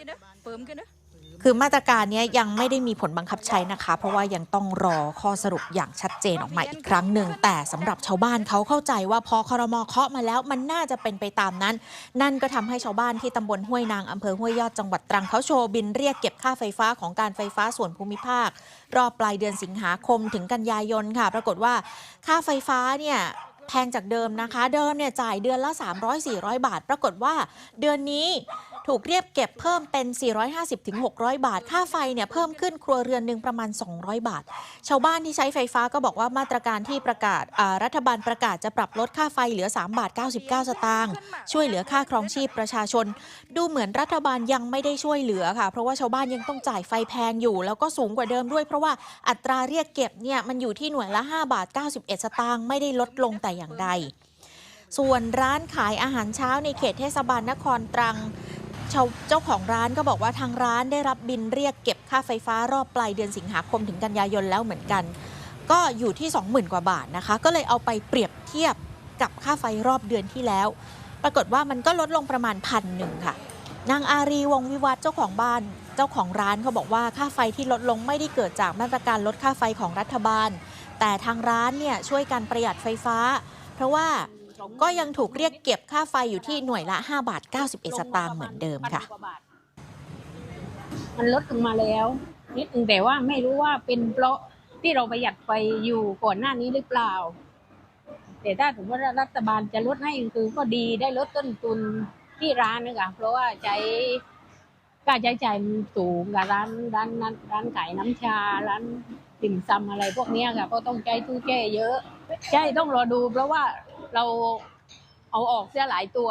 กันนะเปิมกันนะคือมาตรการนี้ยังไม่ได้มีผลบังคับใช้นะคะ เพราะว่ายังต้องรอข้อสรุปอย่างชัดเจนออกมาอีกครั้งหนึ่ง แต่สำหรับชาวบ้านเขาเข้าใจว่าพอคอรมอเคาะมาแล้วมันน่าจะเป็นไปตามนั้น นั่นก็ทำให้ชาวบ้านที่ตำบลห้วยนางอำเภอห้วยยอดจังหวัดตรังเขาโชว์บินเรียกเก็บค่าไฟฟ้าของการไฟฟ้าส่วนภูมิภาค รอบปลายเดือนสิงหาคมถึงกันยายนค่ะ ปรากฏว่าค่าไฟฟ้าเนี่ยแพงจากเดิมนะคะ เดิมเนี่ยจ่ายเดือนละ 300-400 บาท ปรากฏว่าเดือนนี้ ถูกเรียกเก็บเพิ่มเป็น 450-600 บาท ค่าไฟเนี่ยเพิ่มขึ้นครัวเรือนหนึ่งประมาณ 200 บาท ชาวบ้านที่ใช้ไฟฟ้าก็บอกว่ามาตรการที่ประกาศรัฐบาลประกาศจะปรับลดค่าไฟเหลือ 3 บาท 99 สตางค์ช่วยเหลือค่าครองชีพประชาชน ดูเหมือนรัฐบาลยังไม่ได้ช่วยเหลือค่ะ เพราะว่าชาวบ้านยังต้องจ่ายไฟแพงอยู่ แล้วก็สูงกว่าเดิมด้วย เพราะว่าอัตราเรียกเก็บเนี่ยมันอยู่ที่หน่วยละ 5 บาท 91 สตางค์ไม่ได้ลดลงแต่อย่างใดส่วนร้านขายอาหารเช้าในเขตเทศบาลนครตรัง เจ้าของร้านก็บอกว่าทางร้านได้รับบินเรียกเก็บค่าไฟฟ้ารอบปลายเดือนสิงหาคมถึงกันยายนแล้วเหมือนกัน ก็อยู่ที่ 20,000 กว่าบาทนะคะ ก็เลยเอาไปเปรียบเทียบกับค่าไฟรอบเดือนที่แล้ว ปรากฏว่ามันก็ลดลงประมาณพันหนึ่งค่ะ นางอารีวงวิวัฒน์เจ้าของบ้าน เจ้าของร้านเขาบอกว่าค่าไฟที่ลดลงไม่ได้เกิดจากมาตรการลดค่าไฟของรัฐบาล แต่ทางร้านเนี่ยช่วยกันประหยัดไฟฟ้า เพราะว่า ก็ยังถูกเรียกเก็บค่าไฟอยู่ที่หน่วยละ 5 บาท 91 สตางค์เหมือนเดิมค่ะ มันลดลงมาแล้วนิดนึงแต่ว่าไม่รู้ว่าเป็นเพราะที่เราประหยัดไฟอยู่ก่อนหน้านี้หรือเปล่า แต่ถ้าถือว่ารัฐบาลจะลดให้คือก็ดีได้ลดต้นทุนที่ร้านนะคะเพราะว่าใช้ค่าใช้จ่ายมันสูงกับร้านร้านร้านร้านขายน้ำชาร้านติ่มซำอะไรพวกนี้ค่ะก็ต้องใช้ตู้แช่เยอะ ใช่ต้องรอดูเพราะว่า เราเอาออกเสียหลายตัว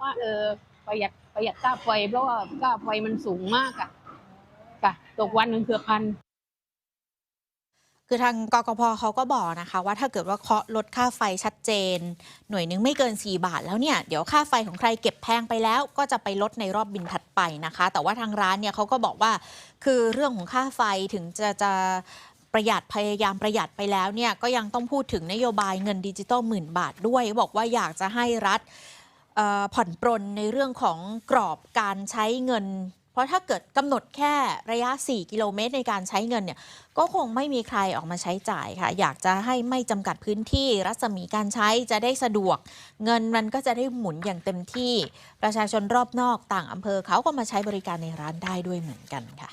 ว่า เออประหยัดประหยัดค่าไฟเพราะว่าค่าไฟมันสูงมากอะค่ะตกวันหนึ่งเกือบพันคือทางกกพเขาก็บอกนะคะว่าถ้าเกิดว่าเคาะลดค่าไฟชัดเจน หน่วยนึงไม่เกิน 4 บาทแล้วเนี่ยเดี๋ยวค่าไฟของใครเก็บแพงไปแล้ว ก็จะไปลดในรอบบินถัดไปนะคะ แต่ว่าทางร้านเนี่ยเขาก็บอกว่าคือเรื่องของค่าไฟถึงจะจะ ประหยัดพยายามประหยัดไปแล้วเนี่ยก็ยังต้องพูดถึงนโยบายเงินดิจิตอลหมื่นบาทด้วย บอกว่าอยากจะให้รัฐผ่อนปรนในเรื่องของกรอบการใช้เงิน เพราะถ้าเกิดกำหนดแค่ระยะ 4 กิโลเมตรในการใช้เงินเนี่ยก็คงไม่มีใครออกมาใช้จ่ายค่ะ อยากจะให้ไม่จำกัดพื้นที่รัศมีการใช้จะได้สะดวก เงินมันก็จะได้หมุนอย่างเต็มที่ ประชาชนรอบนอกต่างอำเภอเขาก็มาใช้บริการในร้านได้ด้วยเหมือนกันค่ะ